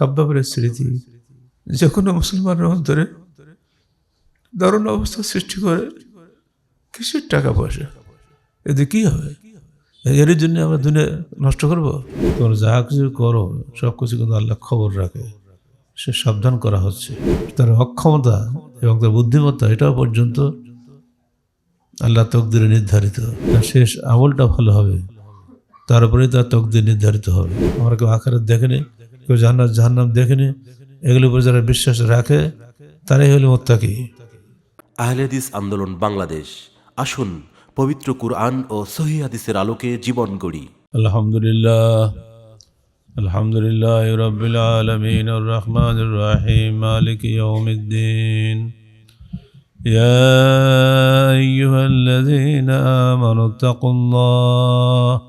খাব্বাবের স্মৃতি। যে কোনো মুসলমানের অন্তরে দারুণ অবস্থা সৃষ্টি করে, কিসের টাকা পয়সা? এতে কি হবে? এর জন্য আমরা দুনিয়া নষ্ট করব? তোমরা যা কিছু করো, সব কিছু কিন্তু আল্লাহ খবর রাখে। সে সাবধান করা হচ্ছে। তার অক্ষমতা এবং তার বুদ্ধিমত্তা এটাও পর্যন্ত আল্লাহ তকদিরে নির্ধারিত। তার শেষ আমলটা ভালো হবে। তার উপরেই তার তকদির নির্ধারিত হবে। আমরা কেউ আকারের দেখেনি কেউ জান্নাত জাহান্নাম দেখেনি এগুলোর উপরে যারা বিশ্বাস রাখে তারাই হলো মোত্তাকি আহলেদিস আন্দোলন বাংলাদেশ আসুন পবিত্র কুরআন ও সহি হাদিসের আলোকে জীবন গড়ি الحمد لله الحمد لله رب العالمين الرحمن الرحيم مالك يوم الدين يا أيها الذين آمنوا اتقوا الله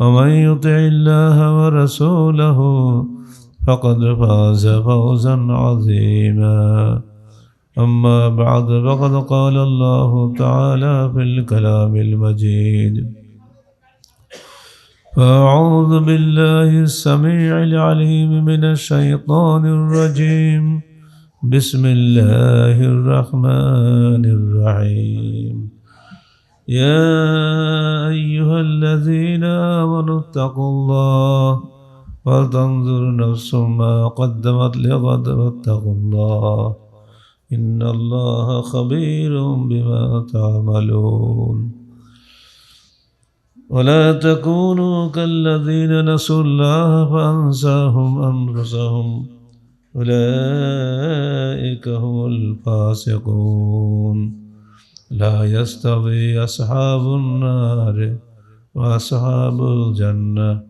ومن يطع الله ورسوله فقد فاز فوزا عظيما. أما بعد فقد قال الله تعالى في الكلام المجيد أعوذ بالله السميع العليم من الشيطان الرجيم. بسم الله الرحمن الرحيم. يا أيها الذين آمنوا اتقوا الله ولتنظر نفس ما قدمت لغد واتقوا الله إن الله خبير بما تعملون ولا تكونوا كالذين نسوا الله فأنساهم أنفسهم أولئك هم الفاسقون لا يستوي أصحاب النار وأصحاب الجنة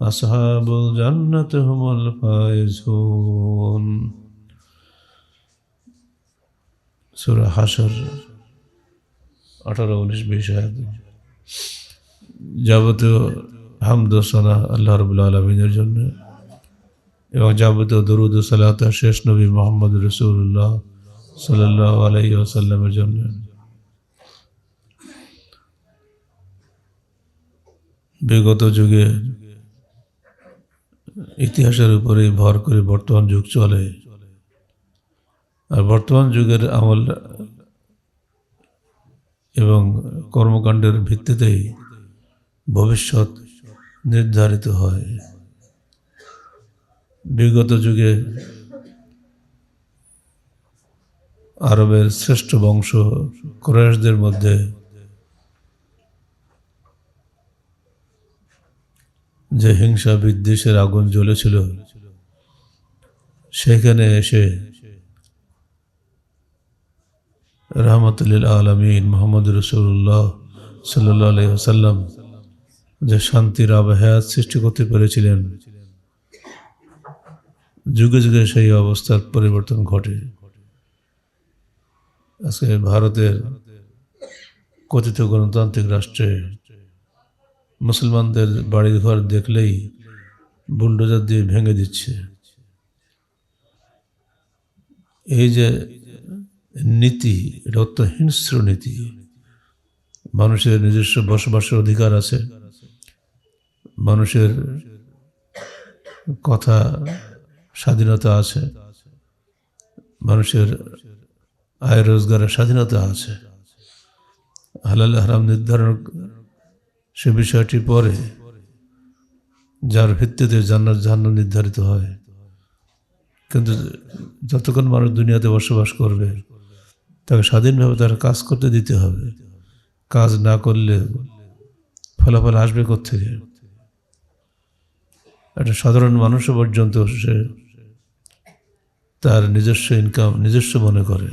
أصحاب الجنة هم الفائزون سورة حشر আঠারো উনিশ বিশ আয়াত যাবতীয় হামদোসানা আল্লাহ রবুল্লা আলমিনের জন্য এবং যাবতীয় দরুদ ও সালাত শেষ নবী মোহাম্মদ রসুল্লাহ সাল্লাহ আলাই আসাল্লামের জন্য বিগত যুগে ইতিহাসের উপরে ভর করে বর্তমান যুগ চলে। আর বর্তমান যুগের আমল এবং কর্মকাণ্ডের ভিত্তিতেই ভবিষ্যৎ নির্ধারিত হয়। বিগত যুগে আরবের শ্রেষ্ঠ বংশ ক্রয়েশদের মধ্যে যে হিংসা বিদ্বেষের আগুন জ্বলেছিল, সেখানে এসে রহমতুল্লিল আলমিন মোহাম্মদ রসুল্লাহ সাল্লাহ আলহিহাসাল্লাম যে শান্তির আবহাওয়া সৃষ্টি করতে পেরেছিলেন। যুগে যুগে সেই অবস্থার পরিবর্তন ঘটে। আজকে ভারতের কথিত গণতান্ত্রিক রাষ্ট্রে মুসলমানদের বাড়িঘর দেখলেই বুলডোজার দিয়ে ভেঙে দিচ্ছে। এই যে নীতি, এটা অত্যন্ত হিংস্র নীতি। মানুষের নিজস্ব বসবাসের অধিকার আছে। মানুষের কথা স্বাধীনতা আছে। মানুষের আয় রোজগারের স্বাধীনতা আছে। হালাল হারাম নির্ধারণ সে বিষয়টি পরে যার ভিত্তিতে জান্নাত জাহান্ন নির্ধারিত হয়। কিন্তু যতক্ষণ মানুষ দুনিয়াতে বসবাস করবে, তাকে স্বাধীনভাবে তার কাজ করতে দিতে হবে। কাজ না করলে ফলাফল আসবে কোথেকে একটা সাধারণ মানুষও পর্যন্ত সে তার নিজস্ব ইনকাম নিজস্ব মনে করে।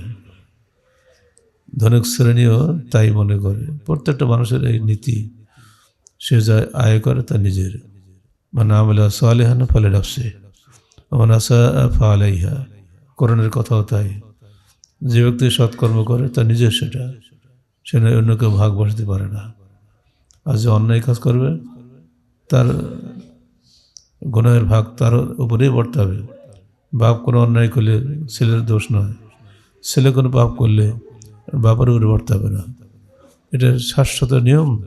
ধনিক শ্রেণীও তাই মনে করে। প্রত্যেকটা মানুষের এই নীতি সে যা আয় করে তা নিজের। মানে আমলা সালেহান ফলে রাখছে অনাসা ফালাইহা করণের কথাও তাই। যে ব্যক্তি সৎকর্ম করে, তা নিজের সেটা। সে নয় অন্য কেউ ভাগ বসাতে পারে না। আর যে অন্যায় কাজ করবে, তার গুণের ভাগ তার উপরেই পড়তে হবে। বাপ কোনো অন্যায় করলে ছেলের দোষ নয়। ছেলে কোনো পাপ করলে বাপের উপরে পড়তে হবে না। এটা শাশ্বত নিয়ম।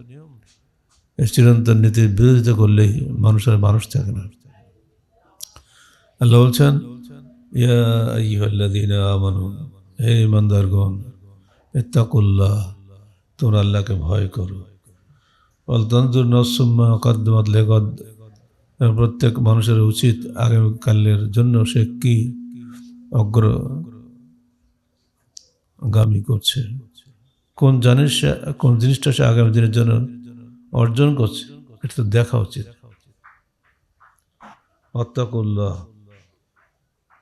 চিরন্তন নীতির বিরোধিতা করলেই মানুষের মানুষ থাকে না। আল্লাহ বলছেন আইয়ুহাল্লাযীনা হে ইমানদারগণ ইত্তাকুল্লাহ, তোমরা আল্লাহকে ভয় করো। অলতন্তুর নসুম্মা লেগদ প্রত্যেক মানুষের উচিত আগামীকালের জন্য সে কি অগ্র গামী করছে। কোন জানিস কোন জিনিসটা সে আগামী দিনের জন্য অর্জন করছে, এটা তো দেখা উচিত। অত্তাকুল্লাহ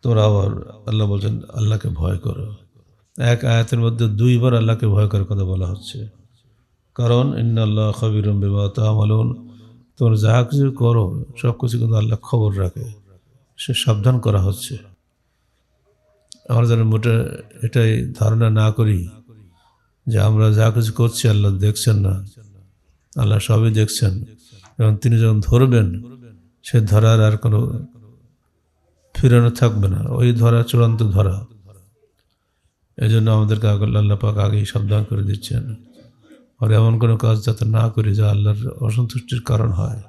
তোরা আবার আল্লাহ বলছেন, আল্লাহকে ভয় করো। এক আয়াতের মধ্যে দুইবার আল্লাহকে ভয় করার কথা বলা হচ্ছে। কারণ, ইন্নাল্লাহ খবিরম বিবাহ তাহমালুন তোমরা যাহা কিছু করো, সব কিছু কিন্তু আল্লাহ খবর রাখে। সে সাবধান করা হচ্ছে। আমরা যেন মোটা এটাই ধারণা না করি যে আমরা যা কিছু করছি, আল্লাহ দেখছেন না। আল্লাহ সবই দেখছেন। এবং তিনি যখন ধরবেন, সে ধরার আর কোনো ফিরানো থাকবে না। ওই ধরা চূড়ান্ত ধরা। এই জন্য আমাদেরকে আল্লাহ পাক আগেই সাবধান করে দিচ্ছেন। আর এমন কোনো কাজ যাতে না করি যা আল্লাহর অসন্তুষ্টির কারণ হয়।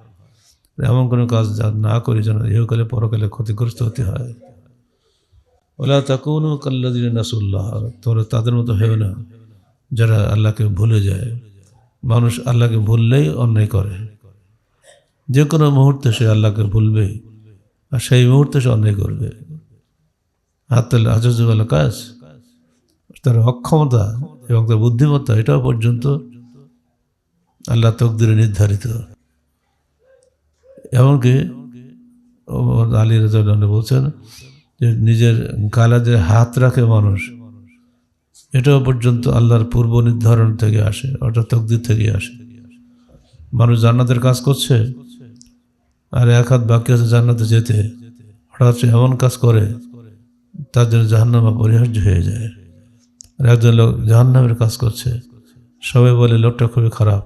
এমন কোনো কাজ যা না করি যেন ইহকালে পরকালে ক্ষতিগ্রস্ত হতে হয়। ওলা তাকুনু কাল্লাদিন নাসুল্লাহ। তোমরা তাদের মতো হেও না যারা আল্লাহকে ভুলে যায়। মানুষ আল্লাহকে ভুললেই অন্যায় করে। যে কোনো মুহূর্তে সে আল্লাহকে ভুলবে আর সেই মুহূর্তে সে অন্যায় করবে। হাতাল আজল কাজ তার অক্ষমতা এবং তার বুদ্ধিমত্তা এটাও পর্যন্ত আল্লাহ তকদিরে নির্ধারিত। এমনকি আলী রাজা বলছেন যে নিজের গালাজে হাত রাখে মানুষ এটাও পর্যন্ত আল্লাহর পূর্ব নির্ধারণ থেকে আসে, অর্থাৎ তকদির থেকে আসে। মানুষ জান্নাতের কাজ করছে, আর এক হাত বাকি আছে জান্নাতে যেতে। হঠাৎ সে এমন কাজ করে, তার জন্য জাহান্নামা পরিহার্য হয়ে যায়। আর একজন লোক জাহান্নামের কাজ করছে, সবাই বলে, লোকটা খুবই খারাপ।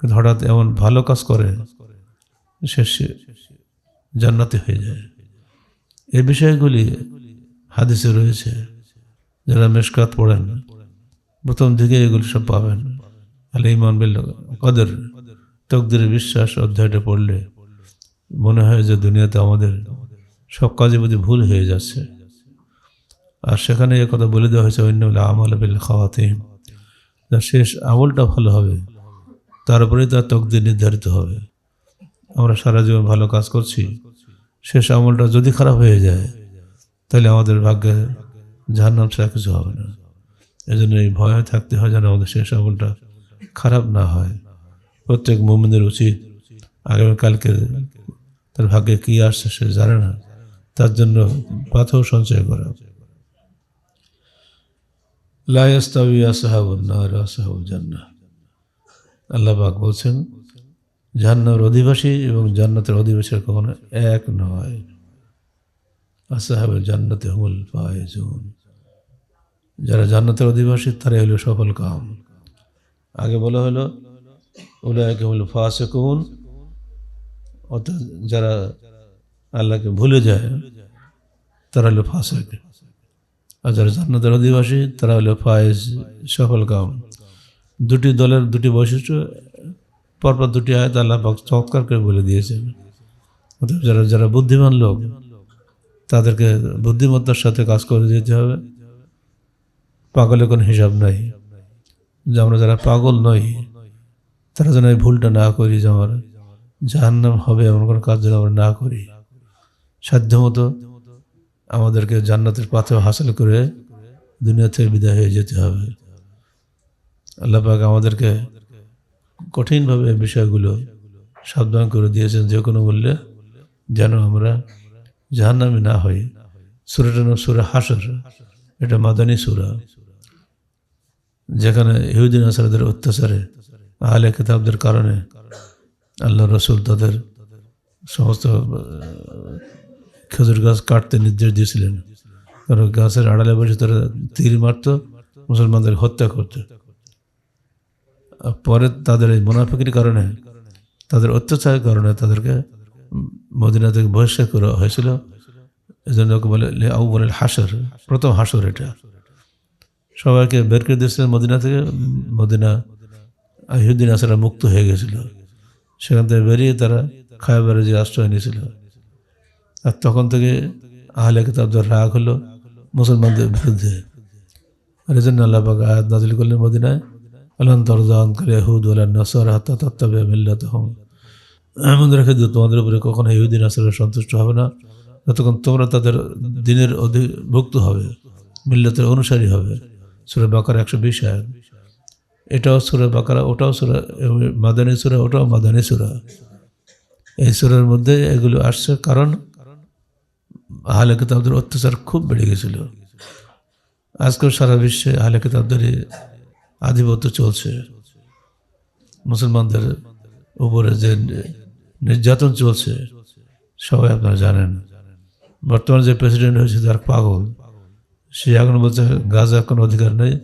কিন্তু হঠাৎ এমন ভালো কাজ করে, সে জান্নাতি হয়ে যায়। এই বিষয়গুলি হাদিসে রয়েছে। যারা মেশকাত পড়েন, প্রথম দিকে এগুলি সব পাবেন। আলে ইমান বিল কদর, তকদির বিশ্বাস অধ্যায়টা পড়লে মনে হয় যে দুনিয়াতে আমাদের সব কাজে বুঝি ভুল হয়ে যাচ্ছে। আর সেখানে এ কথা বলে দেওয়া হয়েছে অন্য আমল বিল খাওয়াতিম যার শেষ আমলটা ভালো হবে তার উপরেই তার তকদির নির্ধারিত হবে। আমরা সারা জীবন ভালো কাজ করছি, শেষ আমলটা যদি খারাপ হয়ে যায়, তাহলে আমাদের ভাগ্যে জাহান্নাম ছাড়া কিছু হবে না। এই জন্য এই ভয়ে থাকতে হয় যেন আমাদের শেষ আমলটা খারাপ না হয়। প্রত্যেক মোমিনের উচিত আগামীকালকে তার ভাগ্যে কী আসছে সে জানে না। তার জন্য পাথর সঞ্চয় করা। লাইস্তাবি আসাহাবুল নার, আসাহাবুল জান্নাহ। আল্লাহ পাক বলছেন জান্নাতের অধিবাসী এবং জান্নাতের অধিবাসীরা কখনো এক নয়। আসাহাবুল জান্নাতে হুমুল ফায়েজুন। যারা জান্নাতের অধিবাসী, তারাই হলো সফল কাম। আগে বলা হলো উলায়কে হলো ফাসেকুন। অর্থাৎ যারা আল্লাহকে ভুলে যায়, তারা হলো ফাসেক। আর যারা জান্নাতের অধিবাসী, তারা হলো ফায়েজ, সফল কাম। দুটি দলের দুটি বৈশিষ্ট্য, পরপর দুটি আয়াত আল্লাহ চমৎকার করে বলে দিয়েছেন। অতএব যারা যারা বুদ্ধিমান লোক, তাদেরকে বুদ্ধিমত্তার সাথে কাজ করে যেতে হবে। পাগলের কোনো হিসাব নাই। যে আমরা যারা পাগল নই, তারা যেন এই ভুলটা না করি যে আমার জাহান্নাম হবে এমন কোনো কাজ যেন আমরা না করি। সাধ্যমতো আমাদেরকে জান্নাতের পাথে হাসিল করে দুনিয়া থেকে বিদায় হয়ে যেতে হবে। আল্লাহ পাক আমাদেরকে কঠিনভাবে বিষয়গুলো সাবধান করে দিয়েছেন যে কোনো মূল্যে, যেন আমরা জাহান্নামি না হই। সুরাটা নাম সুরা হাসর, এটা মাদানী সুরা। যেখানে ইহুদিন আসারদের অত্যাচারে, আহলে কিতাবদের কারণে আল্লাহ রসুল তাদের সমস্ত খেজুর গাছ কাটতে নির্দেশ দিয়েছিলেন। কারণ গাছের আড়ালে বসে তারা তীর মারত, মুসলমানদের হত্যা করত। পরে তাদের এই মুনাফিকের কারণে, তাদের অত্যাচারের কারণে তাদেরকে মদিনা থেকে বহিষ্কার করা হয়েছিল। এই জন্য বলে আউ বলে হাসর প্রথম হাসর এটা। সবাইকে বের করে দিয়েছিলেন মদিনা থেকে, মদিনা ইহুদ্দিন আসারা মুক্ত হয়ে গেছিল। সেখান থেকে বেরিয়ে তারা খায়বারে যে আশ্রয় নিয়েছিল। আর তখন থেকে আহলে কিতাবদের রাগ হলো মুসলমানদের বিরুদ্ধে। আর এই জন্য আল্লাহ আয়াত নাজিল করলেন মদিনায় আল্লাহ তরজান করে হুদ ওলা নসর হাত্তা তত্তাবে মিল্লাত হম এমন রেখে দিও তোমাদের উপরে কখনো ইহুদিন আসলে সন্তুষ্ট হবে না। যতক্ষণ তোমরা তাদের দিনের অধিভুক্ত হবে, মিল্লাতের অনুসারী হবে। সুরে বাকার একশো বিশ আয়াত। এটাও সুরে বাকারা, ওটাও সুরা, মাদানী সুরা, ওটাও মাদানী সুরা। এই সুরের মধ্যে এগুলো আসছে কারণ আহলে কিতাবদের অত্যাচার খুব বেড়ে গেছিল। আজকাল সারা বিশ্বে আহলে কিতাবদের আধিপত্য চলছে। মুসলমানদের উপরে যে নির্যাতন চলছে, সবাই আপনারা জানেন। বর্তমান যে প্রেসিডেন্ট হয়েছে তার পাগল। সে এখন বলছে গাজার কোনো অধিকার নেই।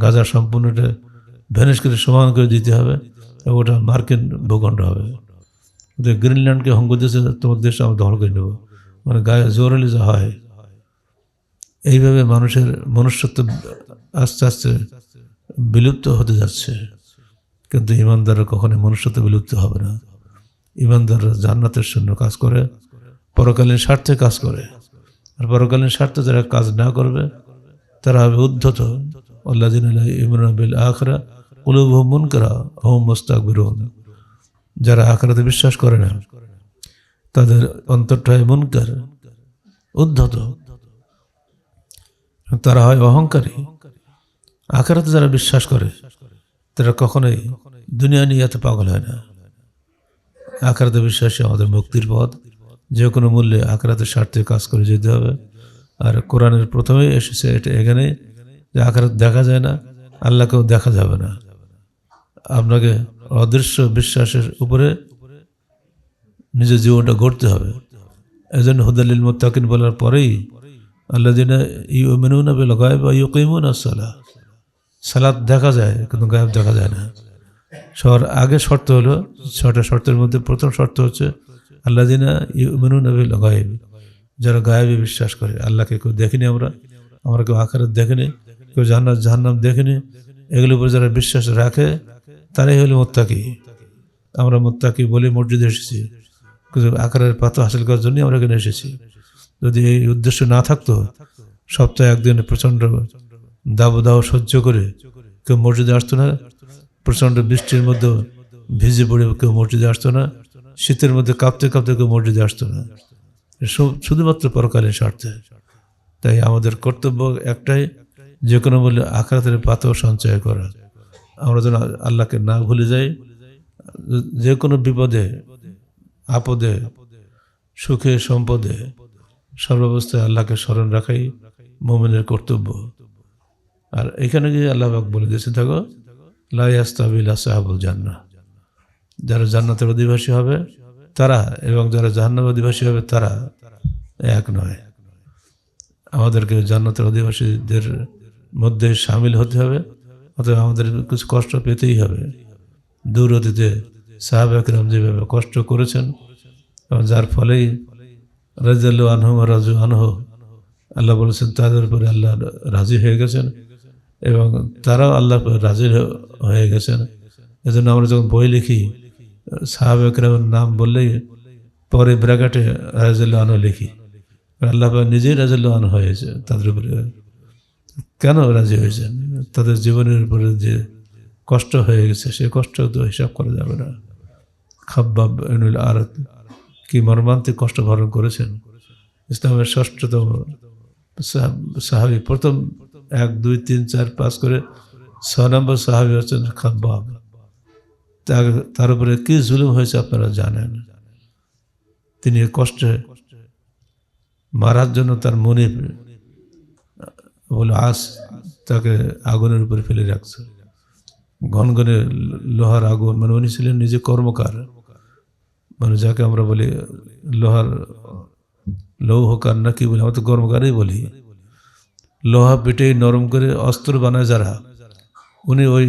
গাজা সম্পূর্ণটা ভ্যানিশ করে সমান করে দিতে হবে এবং ওটা মার্কিন ভূখণ্ড হবে। গ্রিনল্যান্ডকে হঙ্গ দেশে তোমার দেশ আমরা দখল করে নেব। মানে গায়ে জোর হলে যা হয়। এইভাবে মানুষের মনুষ্যত্ব আস্তে আস্তে বিলুপ্ত হতে যাচ্ছে। কিন্তু ইমানদাররা কখনোই মনুষ্যত্ব বিলুপ্ত হবে না। ইমানদাররা জান্নাতের জন্য কাজ করে, পরকালীন স্বার্থে কাজ করে। আর পরকালীন স্বার্থে যারা কাজ না করবে, তারা হবে উদ্ধত। আখরা উলুব মন করা হোম মোস্তাক বিরোধ যারা আখরাতে বিশ্বাস করে না, তাদের অন্তরটা হয় মুনকার, উদ্ধত। তারা হয় অহংকারী। আখরাতে যারা বিশ্বাস করে, তারা কখনোই দুনিয়া নিয়ে এত পাগল হয় না। আখরাতে বিশ্বাসী আমাদের মুক্তির পথ। যে কোনো মূল্যে আখরাতের স্বার্থে কাজ করে যেতে হবে। আর কোরআনের প্রথমেই এসেছে এটা এখানে যে আখরাত দেখা যায় না, আল্লাহকেও দেখা যাবে না। আপনাকে অদৃশ্য বিশ্বাসের উপরে নিজের জীবনটা গড়তে হবে। এজন্য হুদালিল মোত্তাকিন বলার পরেই আল্লাহ দিন ইউ মেনুনা বেল গায়েব ইউ কিমুন সালাহ। সালাদ দেখা যায় কিন্তু গায়েব দেখা যায় না। সবার আগে শর্ত হলো ছটা শর্তের মধ্যে প্রথম শর্ত হচ্ছে আল্লাহ দিনা ইউ মেনুনা গায়েব, যারা গায়েবে বিশ্বাস করে, আল্লাহকে কেউ দেখিনি আমরা আমরা কেউ আকারের দেখেনি, কেউ জান্নাত জাহান্নাম দেখেনি, এগুলোর উপর যারা বিশ্বাস রাখে, তারাই হলো মোত্তাকি। আমরা মোত্তাকি বলে মসজিদে এসেছি, কিন্তু আকারের পাতা হাসিল করার জন্যই আমরা এখানে এসেছি। যদি এই উদ্দেশ্য না থাকতো, সপ্তাহে একদিন প্রচণ্ড দাবদাহ সহ্য করে কেউ মসজিদে আসতো না, প্রচণ্ড বৃষ্টির মধ্যে ভিজে পড়ে কেউ মসজিদে আসতো না শীতের মধ্যে কাঁপতে কাঁপতে কেউ মসজিদে আসতো না। শুধুমাত্র পরকালীন স্বার্থে। তাই আমাদের কর্তব্য একটাই, যে কোনো মূল্যে আখরাতের পাতাও সঞ্চয় করা। আমরা যেন আল্লাহকে না ভুলে যাই, যে কোনো বিপদে, আপদে, সুখে, সম্পদে সর্বাবস্থায় আল্লাহকে স্মরণ রাখাই মোমেনের কর্তব্য। আর এখানে গিয়ে আল্লাহ পাক বলে দিয়েছে থাকো লাইয়াস্তাবিল সাহাবুল জান্না যারা জান্নাতের অধিবাসী হবে, তারা এবং যারা জাহান্নার অধিবাসী হবে, তারা এক নয়। আমাদেরকে জান্নাতের অধিবাসীদের মধ্যে সামিল হতে হবে, অথবা আমাদের কিছু কষ্ট পেতেই হবে। দূর অতীতে সাহাব একরাম যেভাবে কষ্ট করেছেন, এবং যার ফলেই রাজাল্লু আনহু রাজু আনহ আল্লাহ বলেছেন, তাদের উপরে আল্লাহ রাজি হয়ে গেছেন, এবং তারাও আল্লাহ রাজি হয়ে গেছেন। এজন্য আমরা যখন বই লিখি সাহাব একরামের নাম বললেই পরে ব্র্যাকেটে রাজাল্লু আনহ লিখি। আল্লাহ নিজেই রাজাল্লু আনহ হয়েছে তাদের উপরে। কেন রাজি হয়েছেন? তাদের জীবনের উপরে যে কষ্ট হয়ে গেছে, সে কষ্ট তো হিসাব করা যাবে না। খাব্বাব এনুল আরত কি মর্মান্তিক কষ্ট ভরণ করেছেন? ইসলামের ষষ্ঠতম সাহাবি প্রথম এক, দুই, তিন, চার, পাঁচ করে ছ নম্বর সাহাবি হচ্ছেন খাব্বাব। তার উপরে কি জুলুম হয়েছে আপনারা জানেন? তিনি কষ্টে মারার জন্য তার মনে বলে আস তাকে আগুনের উপরে ফেলে রাখছে। গনগনে লোহার আগুন মানে উনি ছিলেন নিজে কর্মকার। মানে যাকে আমরা বলি লোহার লৌহকার না কি বলি, আমরা তো কর্মকারই বলি। লোহা পিটে নরম করে অস্ত্র বানায় যারা। উনি ওই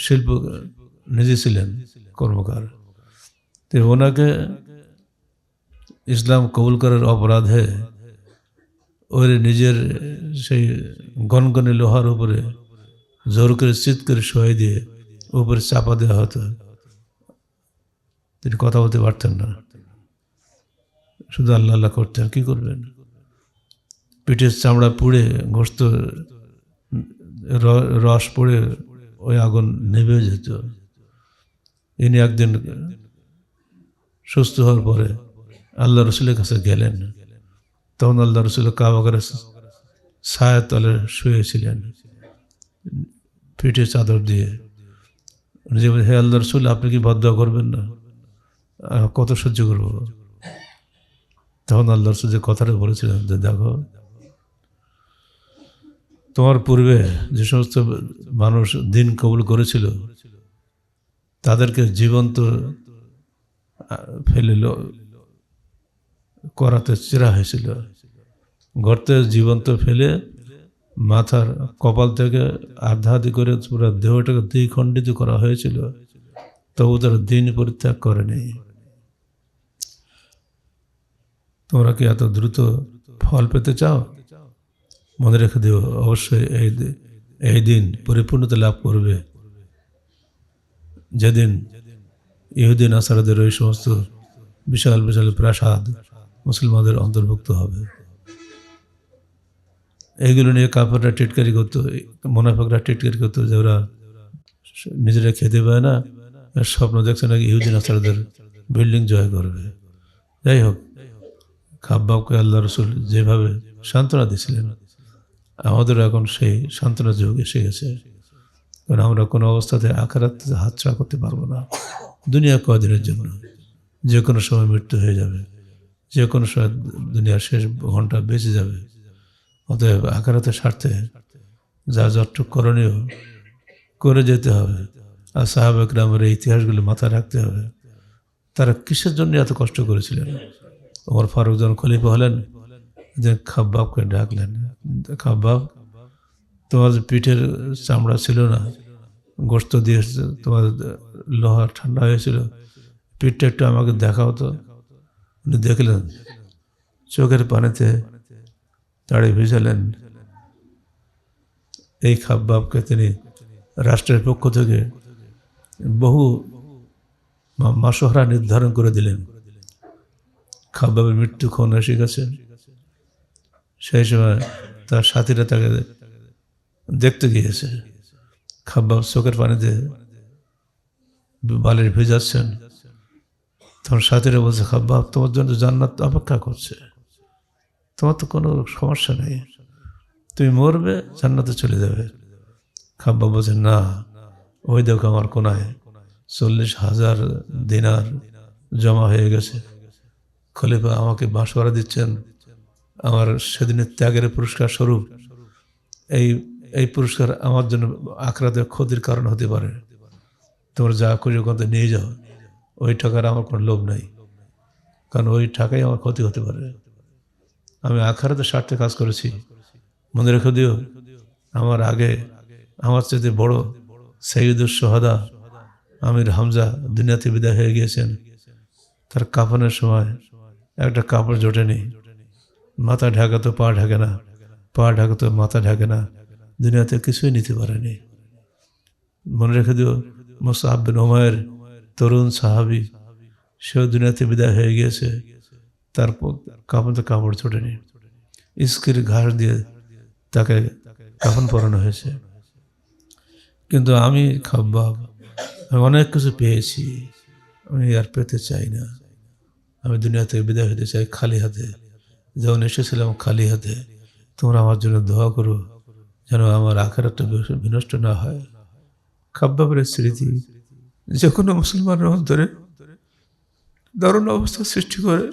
শিল্প নিজে ছিলেন কর্মকার। তো ওনাকে ইসলাম কবুল করার অপরাধে ওর নিজের সেই গনগনে লোহার উপরে জোর করে চিৎ করে শোয়াই দিয়ে উপরে চাপা দেওয়া হতো। তিনি কথা বলতে পারতেন না। শুধু আল্লাহ আল্লাহ করতেন, কি করবেন? পিঠের চামড়া পুড়ে গোস্ত রস পড়ে ওই আগুন নেভে যেত। ইনি একদিন সুস্থ হওয়ার পরে আল্লাহ রসুলের কাছে গেলেন, তখন আল্লাহ রসুল কাবাগারে ছায়া তলে শুয়েছিলেন, পিঠে চাদর দিয়ে। যে হে আল্লাহ রসুল, আপনি কি বদয়া করবেন না? কত সহ্য করব? তখন আল্লাহ রসুল যে কথাটা বলেছিলেন, যে দেখো, তোমার পূর্বে যে সমস্ত মানুষ দিন কবুল করেছিল তাদেরকে জীবন্ত আহ, ফেলে করাতে চেরা হয়েছিল। গর্তে জীবন্ত ফেলে মাথার কপাল থেকে আধাআধি করে পুরো দেহটাকে দ্বিখণ্ডিত করা হয়েছিল। তবু তারা দিন পরিত্যাগ করেনি। তোমরা কি এত দ্রুত ফল পেতে চাও? মনে রেখে দিও অবশ্যই এই এই দিন পরিপূর্ণতা লাভ করবে। যেদিন ইহুদিন আসারাদের ওই সমস্ত বিশাল বিশাল প্রাসাদ মুসলমানদের অন্তর্ভুক্ত হবে। এইগুলো নিয়ে কাপড়রা টিটকারি করতো, মোনাফাকরা টিটকারি করতো যে ওরা নিজেরা খেতে পায় না স্বপ্ন দেখছে নাকি ইহুদিন আসারদের বিল্ডিং জয় করবে। যাই হোক, খাব্বাবকে আল্লাহ রসুল যেভাবে সান্ত্বনা দিয়েছিলেন আমাদের এখন সেই সান্ত্বনা যুগ এসে গেছে। কারণ আমরা কোনো অবস্থাতে আকারাত হাত ছাড়া করতে পারব না। দুনিয়া কদিনের জন্য? যে কোনো সময় মৃত্যু হয়ে যাবে। যে কোনো সময় দুনিয়ার শেষ ঘণ্টা বেঁচে যাবে। অতএব আকারাতের স্বার্থে যা যতটুক করণীয় করে যেতে হবে। আর সাহাবেক রামের এই ইতিহাসগুলো মাথায় রাখতে হবে। তারা কিসের জন্য এত কষ্ট করেছিলেন? ওমর ফারুক যখন খলিফা হলেন যে খাব্বাবকে ডাকলেন। খাব্বাব তোমার পিঠের চামড়া ছিল না গোস্ত দিয়ে তোমার লোহা ঠান্ডা হয়েছিল। পিঠটা একটু আমাকে দেখাও তো। উনি দেখলেন, চোখের পানিতে দাড়ি ভিজালেন। এই খাব্বাবকে তিনি রাষ্ট্রের পক্ষ থেকে বহু মাসোহরা নির্ধারণ করে দিলেন। খাব্বাবের মৃত্যুক্ষণ এসে গেছে। সেই সময় তার সাথীরা তাকে দেখতে গিয়েছে। খাব্বাব চোখের পানিতে বালির ভেজাচ্ছেন তখন সাথীরা বলছে খাব্বাব তোমার জন্য জান্নাত অপেক্ষা করছে। তোমার তো কোনো সমস্যা নেই। তুমি মরবে, জান্নাতে চলে যাবে। খাব্বাব বলছে, না, ওই দেখো আমার কোনায় চল্লিশ হাজার দিনার জমা হয়ে গেছে। খলিফা আমাকে বাঁশওয়ারা দিচ্ছেন। আমার সেদিনের ত্যাগের পুরস্কার স্বরূপ এই এই পুরস্কার আমার জন্য আখরাতে ক্ষতির কারণ হতে পারে। তোমরা যা খুঁজে ওখান নিয়ে যাও। ওই টাকার আমার কোনো লোভ নাই। কারণ ওই টাকাই আমার ক্ষতি হতে পারে। আমি আখারাতে স্বার্থে কাজ করেছি। মনে রেখে দিও, আমার আগে, আমার চেয়ে বড় সঈদুল সোহাদা আমির হামজা দুনিয়াতে বিদায় হয়ে গিয়েছেন। তার কাফনের সময় একটা কাপড় জোটেনি। মাথা ঢাকা তো পা ঢাকে না। পা ঢাকা তো মাথা ঢাকে না। দুনিয়াতে কিছুই নিতে পারেনি মনে রেখে দিও মোসাহাব বিন ওমায়ের তরুণ সাহাবি, সেও দুনিয়াতে বিদায় হয়ে গিয়েছে, তারপর কাপড়তে কাপড় ছোটেনি ইস্কির ঘাস দিয়ে তাকে কাফন পরানো হয়েছে। কিন্তু আমি খাব্বাব, আমি অনেক কিছু পেয়েছি, আমি আর পেতে চাই না। আমি দুনিয়া থেকে বিদায় হতে চাই খালি হাতে। যখন এসেছিলাম খালি হাতে, তোমরা আমার জন্য দোয়া করো। যেন আমার আখারাটা বিনষ্ট না হয়। খাব্বাবের স্মৃতি যে কোনো মুসলমানের অন্তরে দারুণ অবস্থা সৃষ্টি করে।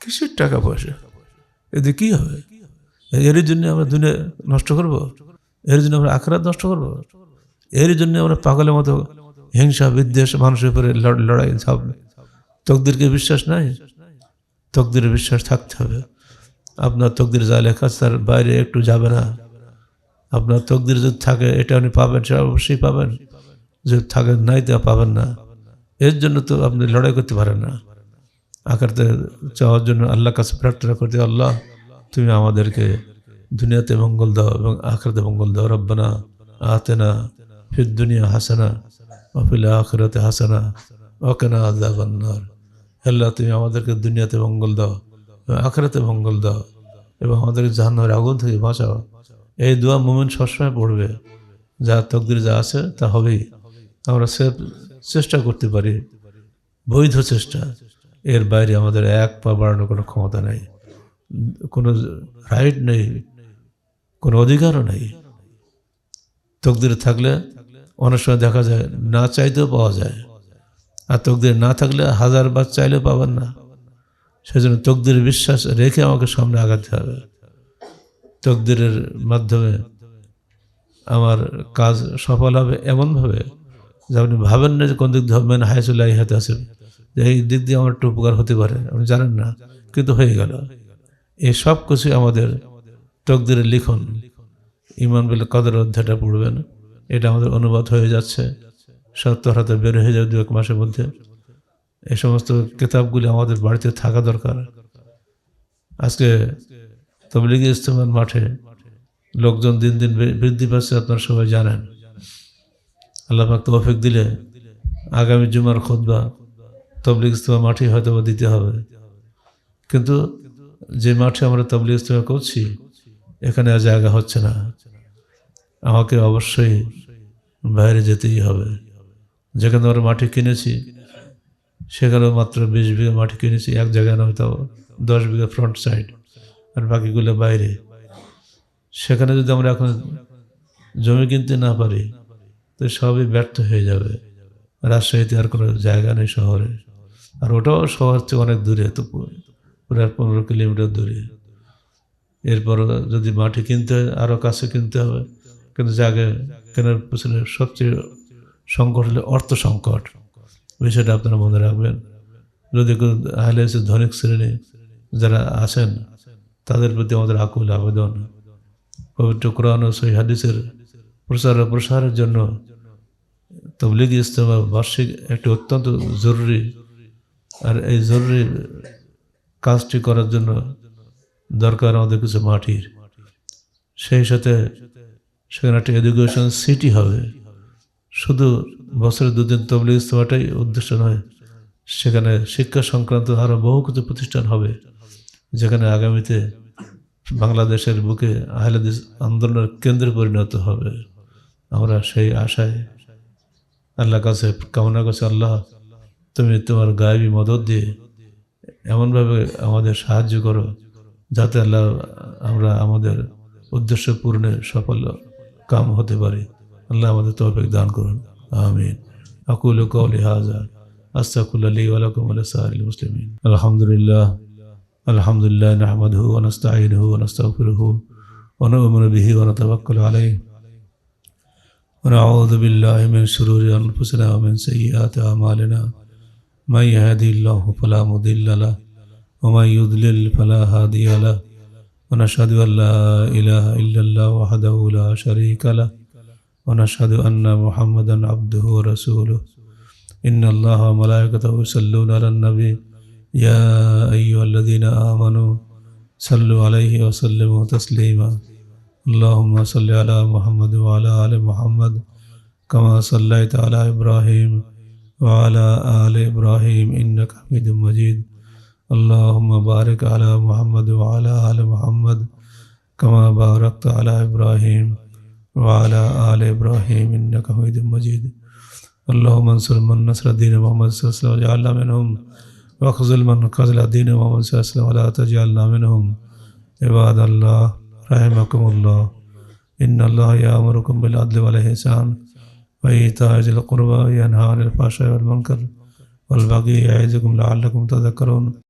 কিসের টাকা পয়সা? এতে কি হবে? এর জন্য আমরা দুনিয়া নষ্ট করব? এর জন্য আমরা আখরাত নষ্ট করব? এর জন্য আমরা পাগলের মতো হিংসা, বিদ্বেষ, মানুষের উপরে লড়- লড়াই সব তকদিরকে বিশ্বাস নাই? তকদিরের বিশ্বাস থাকতে হবে। আপনার তকদির যা লেখা তার বাইরে একটু যাবে না। আপনার তকদির যদি থাকে, এটা আপনি পাবেন, সেটা অবশ্যই পাবেন। যদি থাকে, নাই তা পাবেন না। এর জন্য তো আপনি লড়াই করতে পারেন না। আকারতে চাওয়ার জন্য আল্লাহর কাছে প্রার্থনা করতে, আল্লাহ, তুমি আমাদেরকে দুনিয়াতে মঙ্গল দাও এবং আখরাতে মঙ্গল দাও। রব্বানা আতেনা ফির দুনিয়া হাসানা অফিল আখরাতে হাসানা অকেনা আজাবান্নার আল্লাহ, তুমি আমাদেরকে দুনিয়াতে মঙ্গল দাও আখরাতে মঙ্গল দাও এবং আমাদেরকে জাহান্নামের আগুন থেকে বাঁচাও। এই দোয়া মোমেন্ট সবসময় পড়বে। যা তকদির যা আছে তা হবেই। আমরা সে চেষ্টা করতে পারি। বৈধ চেষ্টা। এর বাইরে আমাদের এক পা বাড়ানোর কোনো ক্ষমতা নেই। কোনো রাইট নেই। কোনো অধিকারও নেই। তকদির থাকলে অনেক সময় দেখা যায় না চাইতেও পাওয়া যায়। আর তকদির না থাকলে হাজার বার চাইলেও পাবেন না। সেজন্য তকদির বিশ্বাস রেখে আমাকে সামনে আগাতে হবে। তকদিরের মাধ্যমে আমার কাজ সফল হবে এমনভাবে যে আপনি ভাবেন না যে কোন দিক দিয়ে হবে। হাইসুল্লাহ হাতে আছে যে এই দিক দিয়ে আমার একটু উপকার হতে পারে, আপনি জানেন না, কিন্তু হয়ে গেল। এই সব কিছু আমাদের তকদিরের লিখন। ইমান বলে কদর অধ্যায়টা পড়বেন। এটা আমাদের অনুবাদ হয়ে যাচ্ছে। সত্তর হাতে বের হয়ে যাবে দু এক মাসের মধ্যে। এই সমস্ত কিতাবগুলি আমাদের বাড়িতে থাকা দরকার। আজকে তবলিগি ইস্তেমার মাঠে লোকজন দিন দিন বৃদ্ধি পাচ্ছে, আপনারা সবাই জানেন। আল্লাহ পাক তৌফিক দিলে আগামী জুমার খুতবা তবলিগ ইস্তেমা মাঠে হয়তো দিতে হবে। কিন্তু যে মাঠে আমরা তবলিগ ইস্তেমা করছি, এখানে আর জায়গা হচ্ছে না। আমাকে অবশ্যই বাইরে যেতেই হবে। যেখানে আমরা মাটি কিনেছি, সেখানেও মাত্র বিশ বিঘা মাটি কিনেছি, এক জায়গায় নয় তাও দশ বিঘা ফ্রন্ট সাইড আর বাকিগুলো বাইরে। সেখানে যদি আমরা এখন জমি কিনতে না পারি, তো সবই ব্যর্থ হয়ে যাবে। রাজশাহীতে আর কোনো জায়গা নেই শহরে। আর ওটাও শহর থেকে অনেক দূরে, তো প্রায় পনেরো কিলোমিটার দূরে। এরপর যদি মাটি কিনতে হয়, আরও কাছে কিনতে হবে। কিন্তু জায়গা কেনার পেছনে সবচেয়ে সংকট হলে অর্থ সংকট। বিষয়টা আপনারা মনে রাখবেন। যদি আহলে ধনিক শ্রেণি যারা আছেন তাদের প্রতি আমাদের আকুল আবেদন। পবিত্র কোরআন ও সহি হাদিসের প্রচার ও প্রসারের জন্য তবলিগি ইস্তেমা বার্ষিক একটি অত্যন্ত জরুরি আর এই জরুরি কাজটি করার জন্য দরকার আমাদের কিছু মাটির। সেই সাথে সেখানে একটা এডুকেশন সিটি হবে। শুধু বছরে দুদিন তবলিগ ইস্তমাটাই উদ্দেশ্য নয়, সেখানে শিক্ষা সংক্রান্ত আরও বহু কিছু প্রতিষ্ঠান হবে। যেখানে আগামীতে বাংলাদেশের বুকে আহলাদিস আন্দোলনের কেন্দ্রে পরিণত হবে। আমরা সেই আশায় আল্লাহ কাছে কামনা করছি, আল্লাহ, তুমি তোমার গায়েবী মদত দিয়ে এমনভাবে আমাদের সাহায্য করো যাতে আল্লাহ, আমরা আমাদের উদ্দেশ্য পূরণে সফল কাম হতে পারি। আল্লাহ আমাদের তৌফিক দান করুন। আমিন। আকুল কৌলি হাজা, আস্তাকুল্লাহ লি ওয়া লাকুম ওয়া লিসাইরিল মুসলিমিন। আলহামদুলিল্লাহ। الحمد لله نحمده ونستعينه ونستغفره ونؤمن به ونتوكل عليه ونعوذ بالله من شرور أنفسنا ومن سيئات أعمالنا من يهدي الله فلا مضل له ومن يضلل فلا هادي له ونشهد أن لا إله إلا الله وحده لا شريك له ونشهد أن محمدا عبده ورسوله إن الله وملائكته يصلون على النبي يا أيها الذين آمنوا صلوا عليه وسلموا تسليما. اللهم صل على محمد وعلى آل محمد كما صليت على إبراهيم وعلى آل إبراهيم إنك حميد مجيد. اللهم بارك على محمد وعلى آل محمد كما باركت على إبراهيم وعلى آل إبراهيم إنك حميد مجيد. اللهم انصر من نصر دين محمد صلى الله عليه وسلم وخزل من قزل دين محمد صلى وسلم ولا تجعلنا منهم عباد الله. رحمكم الله. إن الله يأمركم بالعدل والإحسان وإيتاء ذي القربى وينهى عن الفحشاء والمنكر والبغي يعظكم لعلكم تذكرون.